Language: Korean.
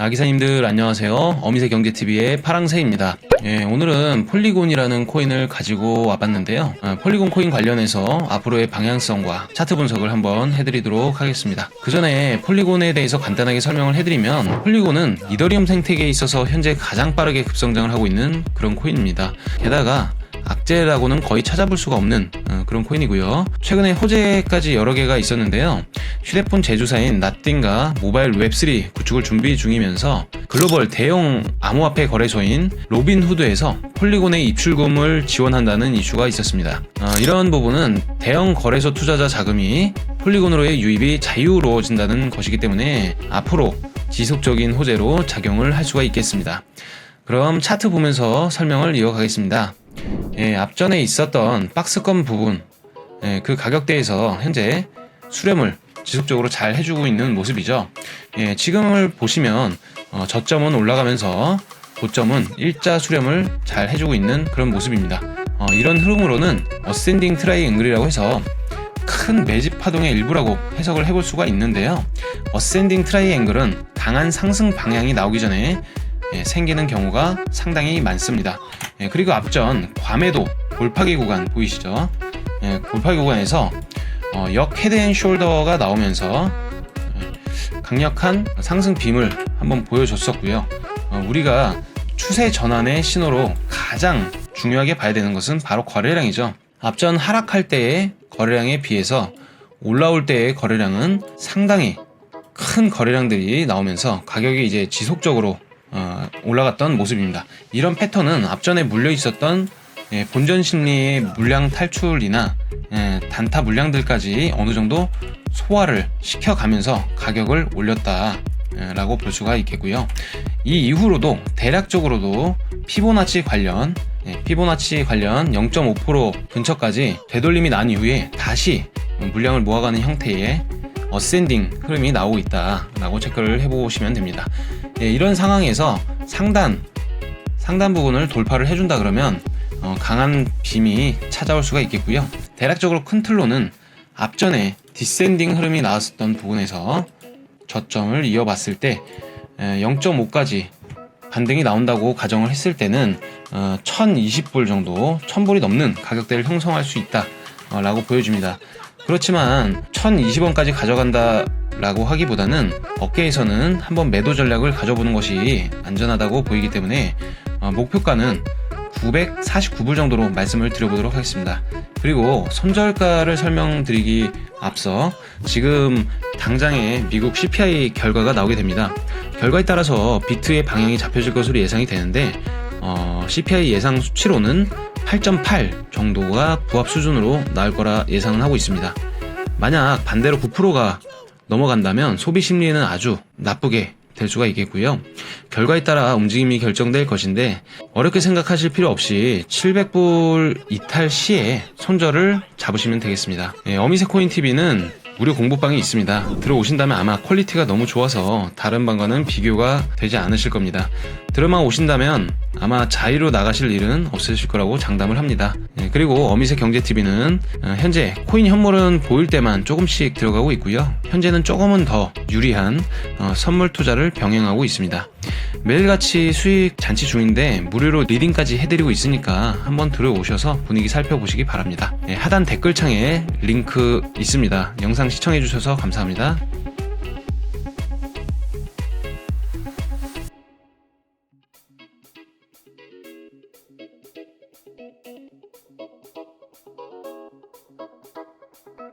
아 기사님들 안녕하세요. 어미새 경제TV의 파랑새입니다. 예, 오늘은 폴리곤이라는 코인을 가지고 와봤는데요. 아, 폴리곤 코인 관련해서 앞으로의 방향성과 차트 분석을 한번 해드리도록 하겠습니다. 그 전에 폴리곤에 대해서 간단하게 설명을 해드리면 폴리곤은 이더리움 생태계에 있어서 현재 가장 빠르게 급성장을 하고 있는 그런 코인입니다. 게다가 악재라고는 거의 찾아볼 수가 없는 어, 그런 코인이고요. 최근에 호재까지 여러 개가 있었는데요. 휴대폰 제조사인 나띵과 모바일 웹3 구축을 준비 중이면서 글로벌 대형 암호화폐 거래소인 로빈후드에서 폴리곤의 입출금을 지원한다는 이슈가 있었습니다. 어, 이런 부분은 대형 거래소 투자자 자금이 폴리곤으로의 유입이 자유로워진다는 것이기 때문에 앞으로 지속적인 호재로 작용을 할 수가 있겠습니다. 그럼 차트 보면서 설명을 이어가겠습니다. 예, 앞전에 있었던 박스권 부분, 예, 그 가격대에서 현재 수렴을 지속적으로 잘 해주고 있는 모습이죠. 예, 지금을 보시면 어, 저점은 올라가면서 고점은 일자 수렴을 잘 해주고 있는 그런 모습입니다. 어, 이런 흐름으로는 어센딩 트라이앵글이라고 해서 큰 매집 파동의 일부라고 해석을 해볼 수가 있는데요. 어센딩 트라이앵글은 강한 상승 방향이 나오기 전에 예, 생기는 경우가 상당히 많습니다. 예, 그리고 앞전 괌에도 골파기 구간 보이시죠? 예, 골파기 구간에서 어, 역 헤드앤숄더가 나오면서 예, 강력한 상승 빔을 한번 보여줬었고요. 어, 우리가 추세 전환의 신호로 가장 중요하게 봐야 되는 것은 바로 거래량이죠. 앞전 하락할 때의 거래량에 비해서 올라올 때의 거래량은 상당히 큰 거래량들이 나오면서 가격이 이제 지속적으로 어, 올라갔던 모습입니다. 이런 패턴은 앞전에 물려 있었던 예, 본전 심리의 물량 탈출이나 예, 단타 물량들까지 어느 정도 소화를 시켜가면서 가격을 올렸다라고 볼 수가 있겠고요. 이 이후로도 대략적으로도 피보나치 관련 예, 피보나치 관련 0.5% 근처까지 되돌림이 난 이후에 다시 물량을 모아가는 형태의 어센딩 흐름이 나오고 있다라고 체크를 해보시면 됩니다. 예, 이런 상황에서 상단 상단 부분을 돌파를 해준다 그러면 어, 강한 빔이 찾아올 수가 있겠고요. 대략적으로 큰 틀로는 앞전에 디센딩 흐름이 나왔었던 부분에서 저점을 이어봤을 때 0.5까지 반등이 나온다고 가정을 했을 때는 어, 1020불 정도 1000불이 넘는 가격대를 형성할 수 있다 라고 보여집니다. 그렇지만 1020원까지 가져간다 라고 하기보다는 업계에서는 한번 매도 전략을 가져보는 것이 안전하다고 보이기 때문에 어, 목표가는 949불 정도로 말씀을 드려보도록 하겠습니다. 그리고 손절가를 설명드리기 앞서 지금 당장의 미국 CPI 결과가 나오게 됩니다. 결과에 따라서 비트의 방향이 잡혀질 것으로 예상이 되는데 어, CPI 예상 수치로는 8.8 정도가 부합 수준으로 나올 거라 예상은 하고 있습니다. 만약 반대로 9%가 넘어간다면 소비 심리는 아주 나쁘게 될 수가 있겠고요. 결과에 따라 움직임이 결정될 것인데 어렵게 생각하실 필요 없이 700불 이탈 시에 손절을 잡으시면 되겠습니다. 예, 어미세 코인 TV는 무료 공부방이 있습니다. 들어오신다면 아마 퀄리티가 너무 좋아서 다른 방과는 비교가 되지 않으실 겁니다. 들어만 오신다면 아마 자유로 나가실 일은 없으실 거라고 장담을 합니다. 예, 그리고 어미새 경제TV는 어, 현재 코인 현물은 보일 때만 조금씩 들어가고 있고요. 현재는 조금은 더 유리한 어, 선물 투자를 병행하고 있습니다. 매일같이 수익 잔치 중인데 무료로 리딩까지 해드리고 있으니까 한번 들어오셔서 분위기 살펴보시기 바랍니다. 예, 하단 댓글창에 링크 있습니다. 영상 시청해주셔서 감사합니다.